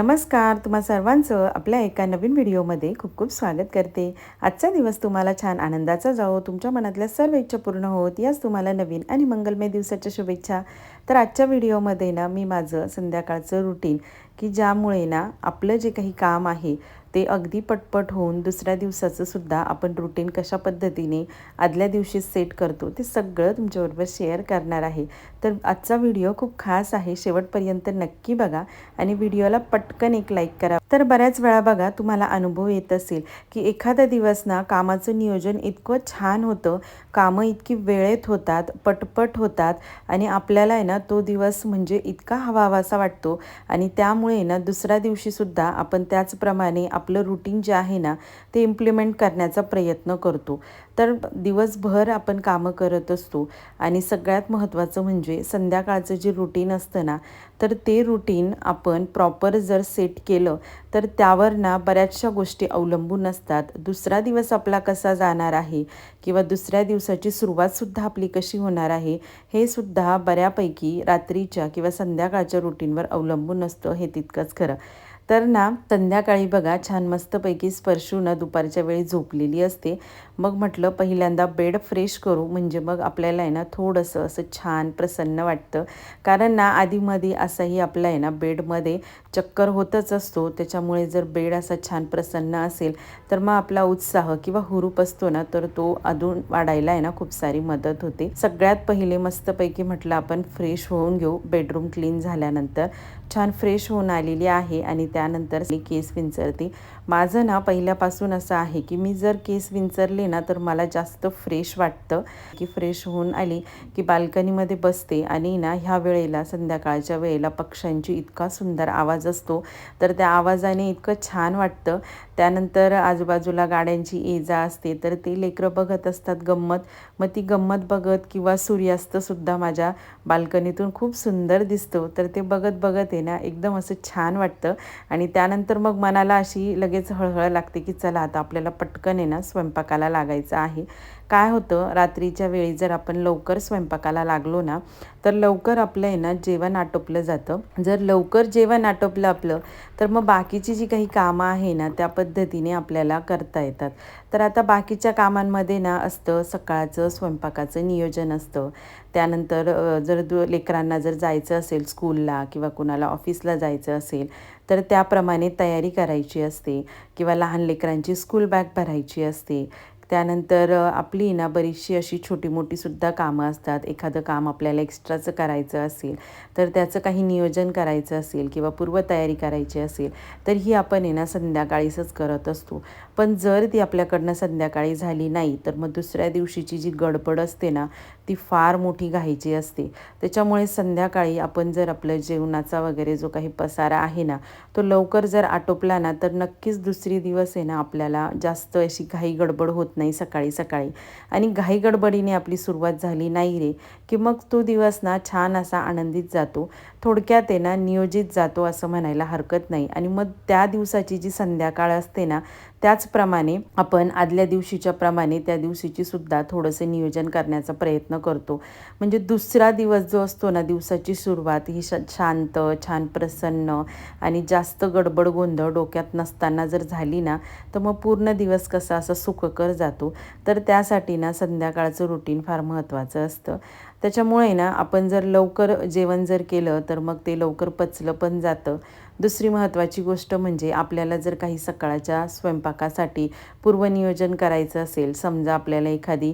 नमस्कार तुम्हा सर्वांचं आपल्या एका नवीन व्हिडिओमध्ये खूप खूप स्वागत करते. आजचा दिवस तुम्हाला छान आनंदाचा जाओ तुमच्या मनातल्या सर्व इच्छा पूर्ण होत याच तुम्हाला नवीन आणि मंगलमय दिवसाच्या शुभेच्छा. तर आजच्या व्हिडिओमध्ये ना मी माझं संध्याकाळचं रुटीन की ज्यामुळे ना आपलं जे काही काम आहे ते अगदी पटपट होऊन दुसऱ्या दिवसाचं सुद्धा आपण रुटीन कशा पद्धतीने आदल्या दिवशी सेट करतो ते सगळं तुमच्याबरोबर शेअर करणार आहे. तर आजचा व्हिडिओ खूप खास आहे शेवटपर्यंत नक्की बघा आणि व्हिडिओला पटकन एक लाईक करा. तर बऱ्याच वेळा बघा तुम्हाला अनुभव येत असेल की एखादा दिवस ना कामाचं नियोजन इतकं छान होतं कामं इतकी वेळेत होतात पटपट होतात आणि आपल्याला आहे ना तो दिवस म्हणजे इतका हवा हवासा वाटतो आणि त्यामुळे ना दुसऱ्या दिवशीसुद्धा आपण त्याचप्रमाणे आपलं रुटीन जे आहे ना ते इम्प्लिमेंट करण्याचा प्रयत्न करतो. तर दिवसभर आपण कामं करत असतो आणि सगळ्यात महत्त्वाचं म्हणजे संध्याकाळचं जे रुटीन असतं ना तर ते रुटीन आपण प्रॉपर जर सेट केलं तर त्यावर ना बऱ्याचशा गोष्टी अवलंबून असतात. दुसरा दिवस आपला कसा जाणार आहे किंवा दुसऱ्या दिवसाची सुरुवातसुद्धा आपली कशी होणार आहे हे सुद्धा बऱ्यापैकी रात्रीच्या किंवा संध्याकाळच्या रुटीनवर अवलंबून असतं हे तितकंच खरं. तर ना संध्याकाळी बघा छान मस्तपैकी स्पर्शू ना दुपारच्या वेळी झोपलेली असते. मग म्हटलं पहिल्यांदा बेड फ्रेश करू. म्हणजे मग आपल्याला आहे ना थोडंसं असं छान प्रसन्न वाटतं. कारण ना आधीमध्ये असाही आपला आहे ना बेडमध्ये चक्कर होतच असतो. त्याच्यामुळे जर बेड असा छान प्रसन्न असेल तर मग आपला उत्साह किंवा हुरूप असतो ना तर तो अजून वाढायला आहे ना खूप सारी मदत होते. सगळ्यात पहिले मस्तपैकी म्हटलं आपण फ्रेश होऊन घेऊ. बेडरूम क्लीन झाल्यानंतर छान फ्रेश होऊन आलेली आहे आणि त्यानंतर केस विंचरते. माझं ना पहिल्यापासून असं आहे की मी जर केस विंचरले ना तर मला जास्त फ्रेश वाटतं. की फ्रेश होऊन आली की बाल्कनीमध्ये बसते आणि ना ह्या वेळेला संध्याकाळच्या वेळेला पक्ष्यांची इतका सुंदर आवाज असतो. तर त्या आवाजाने इतकं छान वाटतं. त्यानंतर आजूबाजूला गाड्यांची ये जा असते तर ते लेकरं बघत असतात गंमत. मग ती गंमत बघत किंवा सूर्यास्तसुद्धा माझ्या बाल्कनीतून खूप सुंदर दिसतो. तर ते बघत बघत आहे ना एकदम असं छान वाटतं. आणि त्यानंतर मग मनाला अशी लगेच हळहळ लागते की चला आता आपल्याला पटकन आहे ना स्वयंपाकाला लागायचं आहे. काय होतं रात्रीच्या वेळी जर आपण लवकर स्वयंपाकाला लागलो ना तर लवकर आपलं आहे ना जेवण आटोपलं जातं. जर लवकर जेवण आटोपलं आपलं तर मग बाकीची जी काही कामं आहे ना त्या पद्धतीने आपल्याला करता येतात. तर आता बाकीच्या कामांमध्ये ना असतं सकाळचं स्वयंपाकाचं नियोजन असतं. त्यानंतर जर दु लेकरांना जर जायचं असेल स्कूलला किंवा कुणाला ऑफिसला जायचं असेल तर त्याप्रमाणे तयारी करायची असते. किंवा लहान लेकरांची स्कूल बॅग भरायची असते. त्यानंतर आपली ना बरीचशी अशी छोटी मोठीसुद्धा कामं असतात. एखादं काम आपल्याला एक्स्ट्राचं करायचं असेल तर त्याचं काही नियोजन करायचं असेल किंवा पूर्वतयारी करायची असेल तर ही आपण आहे ना संध्याकाळीसच करत असतो. पण जर ती आपल्याकडनं संध्याकाळी झाली नाही तर मग दुसऱ्या दिवशीची जी गडबड असते ना ती फार मोठी घाईची असते. त्याच्यामुळे संध्याकाळी आपण जर आपलं जेवणाचा वगैरे जो काही पसारा आहे ना तो लवकर जर आटोपला ना तर नक्कीच दुसरी दिवस आहे ना आपल्याला जास्त अशी घाई गडबड होत नाही सकाळी सकाळी आणि घाईगडबडीने आपली सुरुवात झाली नाही रे. की मग तो दिवस ना छान असा आनंदित जातो. थोडक्यात आहे ना नियोजित जातो असं म्हणायला हरकत नाही. आणि मग त्या दिवसाची जी संध्याकाळ असते ना त्याचप्रमाणे आपण आदल्या दिवशीच्या प्रमाणे त्या दिवशीची सुद्धा थोडंसं नियोजन करण्याचा प्रयत्न करतो. म्हणजे दुसरा दिवस जो असतो ना दिवसाची सुरुवात ही श शांत छान प्रसन्न आणि जास्त गडबड गोंधळ डोक्यात नसताना जर झाली ना तर मग पूर्ण दिवस कसा असा सुखकर जातो. तर त्यासाठी ना संध्याकाळचं रुटीन फार महत्त्वाचं असतं. त्याच्यामुळे ना आपण जर लवकर जेवण जर केलं तर मग ते लवकर पचलं पण जातं. दुसरी महत्त्वाची गोष्ट म्हणजे आपल्याला जर काही सकाळच्या स्वयंपाकासाठी पूर्वनियोजन करायचं असेल समजा आपल्याला एखादी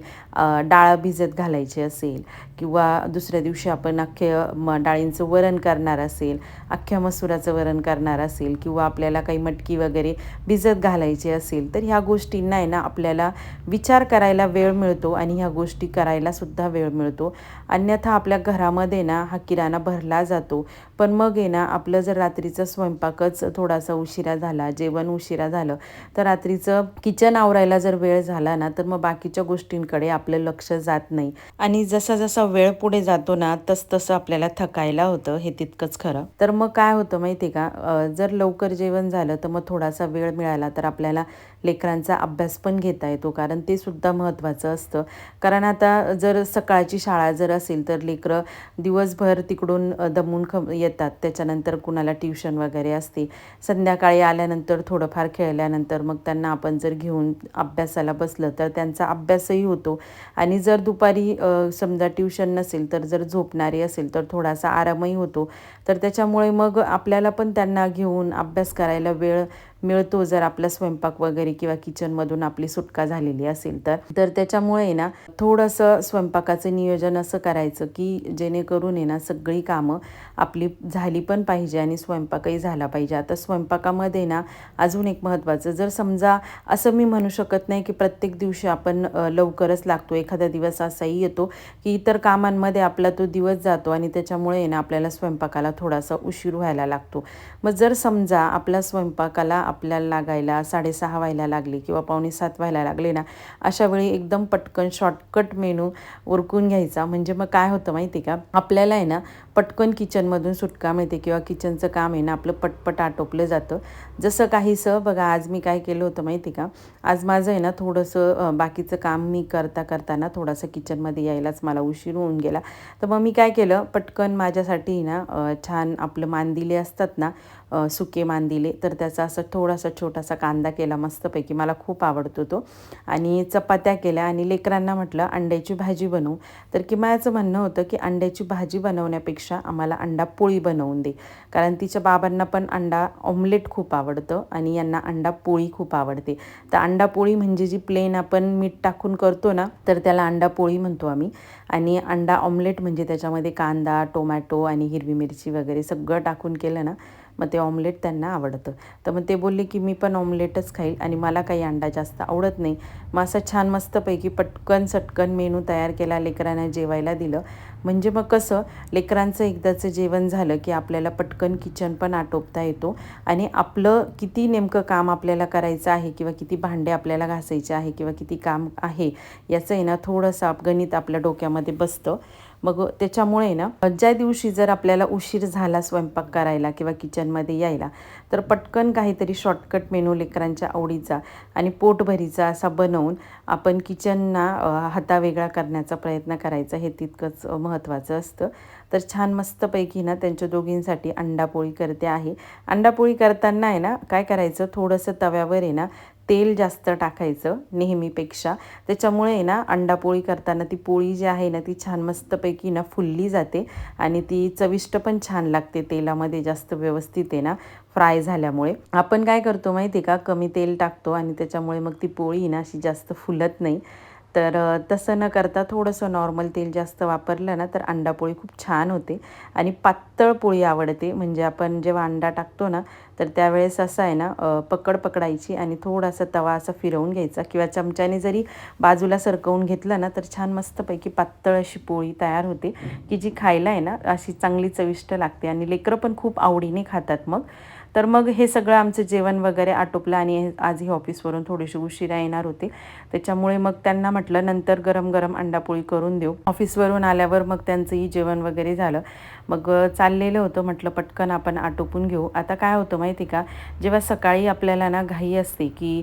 डाळ भिजत घालायची असेल किंवा दुसऱ्या दिवशी आपण अख्ख्या म डाळींचं वरण करणार असेल अख्ख्या मसुराचं वरण करणार असेल किंवा आपल्याला काही मटकी वगैरे भिजत घालायची असेल तर ह्या गोष्टींना आहे ना आपल्याला विचार करायला वेळ मिळतो आणि ह्या गोष्टी करायलासुद्धा वेळ मिळतो. अन्यथा आपल्या घरामध्ये ना हा किराणा भरला जातो. पण मग आहे ना आपलं जर रात्रीचं स्वयंपाकच थोडासा उशिरा झाला जेवण उशिरा झालं तर रात्रीचं किचन आवरायला जर वेळ झाला ना तर मग बाकीच्या गोष्टींकडे आपलं लक्ष जात नाही. आणि जसा जसा वेळ पुढे जातो ना तस तसं आपल्याला थकायला होतं हे तितकंच खरं. तर मग काय होतं माहिती आहे का जर लवकर जेवण झालं तर मग थोडासा वेळ मिळाला तर आपल्याला लेकरांचा अभ्यास पण घेता येतो कारण ते सुद्धा महत्त्वाचं असतं. कारण आता जर सकाळची शाळा जर असेल तर लेकरं दिवसभर तिकडून दमून ख येतात. त्याच्यानंतर कुणाला ट्युशन वगैरे असते. संध्याकाळी आल्यानंतर थोडंफार खेळल्यानंतर मग त्यांना आपण जर घेऊन अभ्यासाला बसलं तर त्यांचा अभ्यासही होतो. आणि जर दुपारी समजा ट्युशन नसेल तर जर झोपणारी असेल तर थोडासा आरामही होतो. तर त्याच्यामुळे मग आपल्याला पण त्यांना घेऊन अभ्यास करायला वेळ मिळतो जर आपला स्वयंपाक वगैरे किंवा किचनमधून आपली सुटका झालेली असेल तर. तर त्याच्यामुळे ना थोडंसं स्वयंपाकाचं नियोजन असं करायचं की जेणेकरून आहे ना सगळी कामं आपली झाली पण पाहिजे आणि स्वयंपाकही झाला पाहिजे. आता स्वयंपाकामध्ये ना अजून एक महत्त्वाचं जर समजा असं मी म्हणू शकत नाही की प्रत्येक दिवशी आपण लवकरच लागतो एखादा दिवस असाही येतो की इतर कामांमध्ये आपला तो दिवस जातो आणि त्याच्यामुळे आहे ना आपल्याला स्वयंपाकाला थोडासा उशीर व्हायला लागतो. मग जर समजा आपल्या स्वयंपाकाला आपल्याला लागायला साडेसहा व्हायला लागली किंवा पावणे सात व्हायला लागले ना अशा वेळी एकदम पटकन शॉर्टकट मेनू उरकून घ्यायचा. म्हणजे मग काय होतं माहिती का? आपल्याला आहे ना पटकन किचनमधून सुटका मिळते किंवा किचनचं काम आहे ना आपलं पटपट आटोपलं जातं. जसं काहीसं बघा आज मी काय केलं होतं माहिती का? आज माझं आहे ना थोडंसं बाकीचं काम मी करता करताना थोडासा किचनमध्ये यायलाच मला उशीर होऊन गेला. तर मग मी काय केलं पटकन माझ्यासाठी ना छान आपलं मांदिले असतात ना सुके मांदिले तर त्याचा असं थोडासा छोटासा कांदा केला मस्तपैकी मला खूप आवडतो तो. आणि चपात्या केल्या आणि लेकरांना म्हटलं अंड्याची भाजी बनवू. तर किमायाचं म्हणणं होतं की अंड्याची भाजी बनवण्यापेक्षा आम्हाला अंडा पोळी बनवून दे. कारण तिच्या बाबांना पण अंडा ऑमलेट खूप आवडतं आणि यांना अंडा पोळी खूप आवडते. तर अंडा पोळी म्हणजे जी प्लेन आपण मीठ टाकून करतो ना तर त्याला अंडा पोळी म्हणतो आम्ही. आणि अंडा ऑमलेट म्हणजे त्याच्यामध्ये कांदा टोमॅटो आणि हिरवी मिरची वगैरे सगळं टाकून केलं ना मग ते ऑमलेट त्यांना आवडतं. तर मग ते बोलले की मी पण ऑमलेटच खाईल आणि मला काही अंडा जास्त आवडत नाही. मग असं छान मस्तपैकी पटकन सटकन मेनू तयार केला लेकरांना जेवायला दिलं. म्हणजे मग कसं लेकरांचं एकदाचं जेवण झालं की आपल्याला पटकन किचन पण आटोपता येतो आणि आपलं किती नेमकं काम आपल्याला करायचं आहे किंवा किती भांडे आपल्याला घासायचे आहे किंवा किती काम आहे याचं आहे ना थोडंसं गणित आपल्या डोक्यामध्ये बसतं. मग त्याच्यामुळे ना ज्या दिवशी जर आपल्याला उशीर झाला स्वयंपाक करायला किंवा किचनमध्ये यायला तर पटकन काहीतरी शॉर्टकट मेनू लेकरांच्या आवडीचा आणि पोटभरीचा असा बनवून आपण किचनना हातावेगळा करण्याचा प्रयत्न करायचा. हे तितकंच महत्त्वाचं असतं. तर छान मस्तपैकी ना त्यांच्या दोघींसाठी अंडापोळी करते आहे. अंडापोळी करताना आहे ना काय करायचं? थोडंसं तव्यावर आहे ना तेल जास्त टाकायचं नेहमीपेक्षा. त्याच्यामुळे आहे ना अंडापोळी करताना ती पोळी जी आहे ना ती छान मस्तपैकी ना फुलली जाते आणि ती चविष्ट पण छान लागते तेलामध्ये जास्त व्यवस्थित आहे ना फ्राय झाल्यामुळे. आपण काय करतो माहिती आहे का? कमी तेल टाकतो आणि त्याच्यामुळे मग ती पोळी ना अशी जास्त फुलत नाही. तर तसं न करता थोडंसं नॉर्मल तेल जास्त वापरलं ना तर अंडापोळी खूप छान होते. आणि पातळ पोळी आवडते. म्हणजे आपण जेव्हा अंडा टाकतो ना तर त्यावेळेस असं आहे ना पकड पकडायची आणि थोडासा तवा असा फिरवून घ्यायचा किंवा चमच्याने जरी बाजूला सरकवून घेतलं ना तर छान मस्तपैकी पातळ अशी पोळी तयार होते. की जी खायला आहे ना अशी चांगली चविष्ट लागते. आणि लेकरं पण खूप आवडीने खातात मग. तर मग हे सगळं आमचं जेवण वगैरे आटोपलं आणि हे- आजही ऑफिसवरून थोडीशी उशिरा येणार होते. त्याच्यामुळे मग त्यांना म्हटलं नंतर गरम गरम अंडापोळी करून देऊ. ऑफिसवरून आल्यावर मग त्यांचंही जेवण वगैरे झालं. मग चाललेलं होतं. म्हटलं पटकन आपण आटोपून घेऊ. आता काय होतं माहिती का? जेव्हा सकाळी आपल्याला ना घाई असते की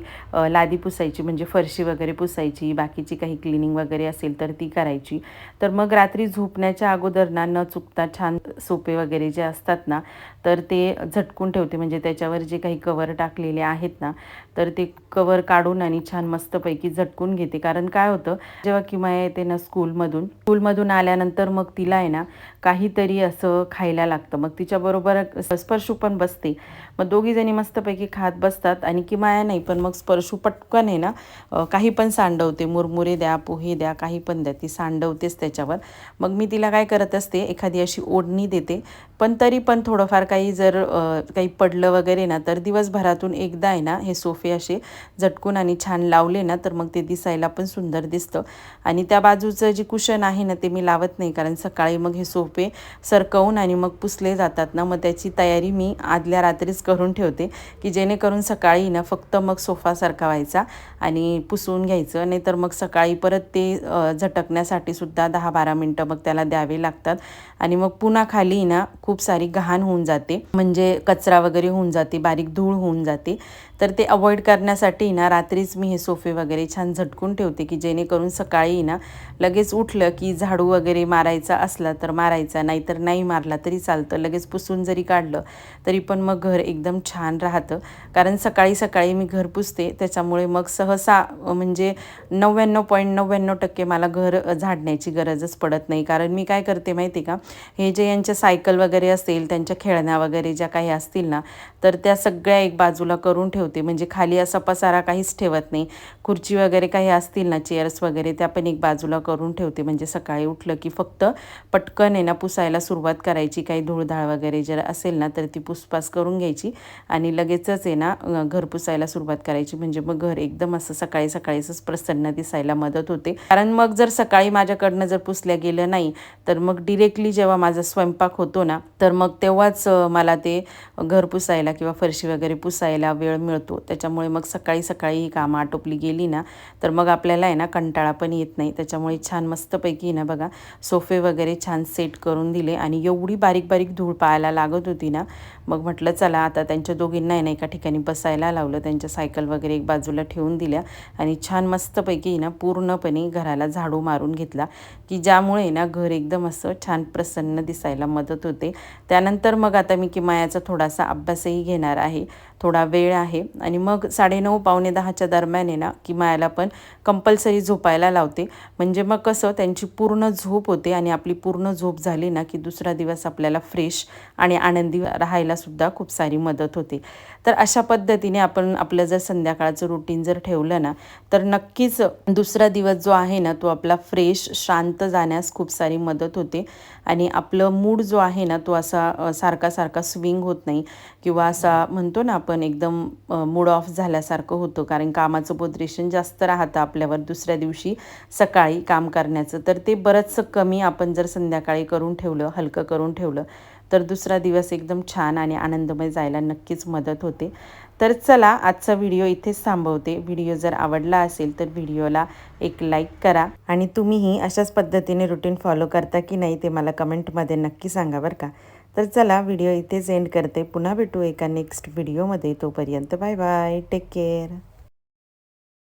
लादी पुसायची म्हणजे फरशी वगैरे पुसायची बाकीची काही क्लिनिंग वगैरे असेल तर ती करायची. तर मग रात्री झोपण्याच्या अगोदर ना न चुकता छान सोपे वगैरे जे असतात ना तर ते झटकून ठेवते. म्हणजे त्याच्यावर जे काही कवर टाकलेले आहेत ना तर ते कवर काढून आणि छान मस्तपैकी झटकून घेते. कारण काय होतं जेव्हा किमाया येते ना स्कूलमधून स्कूलमधून आल्यानंतर मग तिला आहे ना काहीतरी असं खायला लागतं. मग तिच्याबरोबर स्पर्शू पण बसते. मग दोघीजणी मस्तपैकी खात बसतात आणि की माया नाही पण मग स्पर्शू पटकन आहे ना काही पण सांडवते. मुरमुरे द्या पोहे द्या काही पण द्या ती सांडवतेच त्याच्यावर. मग मी तिला काय करत असते एखादी अशी ओढणी देते. पण तरी पण थोडंफार काही जर काही पडलं वगैरे ना तर दिवसभरातून एकदा आहे ना हे सोफे असे झटकून आणि छान लावले ना तर मग ते दिसायला पण सुंदर दिसतं. आणि त्या बाजूचं जे कुशन आहे ना ते मी लावत नाही कारण सकाळी मग हे सोफ रोपे सरकवून आणि मग पुसले जातात ना मग त्याची तयारी मी आदल्या रात्रीच करून ठेवते की जेणेकरून सकाळी ना फक्त मग सोफा सरकवायचा आणि पुसून घ्यायचं नाहीतर मग सकाळी परत ते झटकण्यासाठी सुद्धा दहा बारा मिनटं मग त्याला द्यावे लागतात आणि मग पुन्हा खाली ना खूप सारी घाण होऊन जाते. म्हणजे कचरा वगैरे होऊन जाते बारीक धूळ होऊन जाते. तर ते अवॉइड करण्यासाठी ना रात्रीच मी हे सोफे वगैरे छान झटकून ठेवते की जेणेकरून सकाळी ना लगेच उठलं की झाडू वगैरे मारायचा असला तर मारायचा नाहीतर नाही मारला तरी चालतं. लगेच पुसून जरी काढलं तरी पण मग घर एकदम छान राहतं. कारण सकाळी सकाळी मी घर पुसते त्याच्यामुळे मग सहसा म्हणजे नव्याण्णव पॉईंट नव्याण्णव टक्के मला घर झाडण्याची गरजच पडत नाही. कारण मी काय करते माहिती आहे का? हे जे यांच्या सायकल वगैरे असतील त्यांच्या खेळण्या वगैरे ज्या काही असतील ना तर त्या सगळ्या एक बाजूला करून ठेवते. म्हणजे खाली असा पसारा काहीच ठेवत नाही. खुर्ची वगैरे काही असतील ना चेअर्स वगैरे त्या पण एक बाजूला करून ठेवते. म्हणजे सकाळी उठलं की फक्त पटकन आहे ना पुसायला सुरुवात करायची. काही धूळधाळ वगैरे जर असेल ना तर ती पुसपास करून घ्यायची आणि लगेचच आहे ना घर पुसायला सुरुवात करायची. म्हणजे मग घर एकदम असं सकाळी सकाळीच प्रसन्न दिसायला मदत होते. कारण मग जर सकाळी माझ्याकडनं जर पुसल्या गेलं नाही तर मग डिरेक्टली जेव्हा माझा स्वयंपाक होतो ना तर मग तेव्हाच मला ते घर पुसायला किंवा फरशी वगैरे पुसायला वेळ मिळतो. त्याच्यामुळे मग सकाळी सकाळी ही कामं आटोपली गेली ना तर मग आपल्याला आहे ना कंटाळा पण येत नाही. त्याच्यामुळे छान मस्तपैकी ना बघा सोफे वगैरे छान सेट करून दिले आणि एवढी बारीक बारीक धूळ पाहायला लागत होती ना मग म्हटलं चला आता त्यांच्या दोघींना ना एका ठिकाणी बसायला लावलं. त्यांच्या सायकल वगैरे एक बाजूला ठेवून दिल्या आणि छान मस्तपैकी ना पूर्णपणे घराला झाडू मारून घेतला की ज्यामुळे ना घर एकदम असं छान प्रसन्न दिसायला मदत होते. त्यानंतर मग आता मी किमायाचा थोडासा अभ्यासही घेणार आहे. थोडा वेळ आहे आणि मग साडेनऊ पावणे दहाच्या दरम्यान आहे ना किमायाला पण कंपल्सरी झोपायला लावते. म्हणजे मग कसं त्यांची पूर्ण झोप होते आणि आपली पूर्ण झोप झाली ना की दुसरा दिवस आपल्याला फ्रेश आणि आनंदी राहायला सुद्धा खूप सारी मदत होते. तर अशा पद्धतीने आपण आपलं जर संध्याकाळचं रुटीन जर ठेवलं ना तर नक्कीच दुसरा दिवस जो आहे ना तो आपला फ्रेश शांत जाण्यास खूप सारी मदत होते. आणि आपलं मूड जो आहे ना तो असा सारखा सारखा स्विंग होत नाही. किंवा असा म्हणतो ना आपण एकदम मूड ऑफ झाल्यासारखं होतं. कारण कामाचं पोद्रेशन जास्त राहतं आपल्यावर दुसऱ्या दिवशी सकाळी काम करण्याचं. तर ते बरंचसं कमी आपण जर संध्याकाळी करून ठेवलं हलकं करून ठेवलं तर दुसरा दिवस एकदम छान आणि आनंदमय जायला नक्कीच मदत होते. तर चला आजचा व्हिडिओ इथेच थांबवते. व्हिडिओ जर आवडला असेल तर व्हिडिओला एक लाईक करा आणि तुम्हीही अशाच पद्धतीने रुटीन फॉलो करता की नाही ते मला कमेंटमध्ये नक्की सांगा बरं का. तर चला व्हिडिओ इथेच एंड करते. पुन्हा भेटू एका नेक्स्ट व्हिडिओमध्ये. तोपर्यंत बाय बाय. Take care.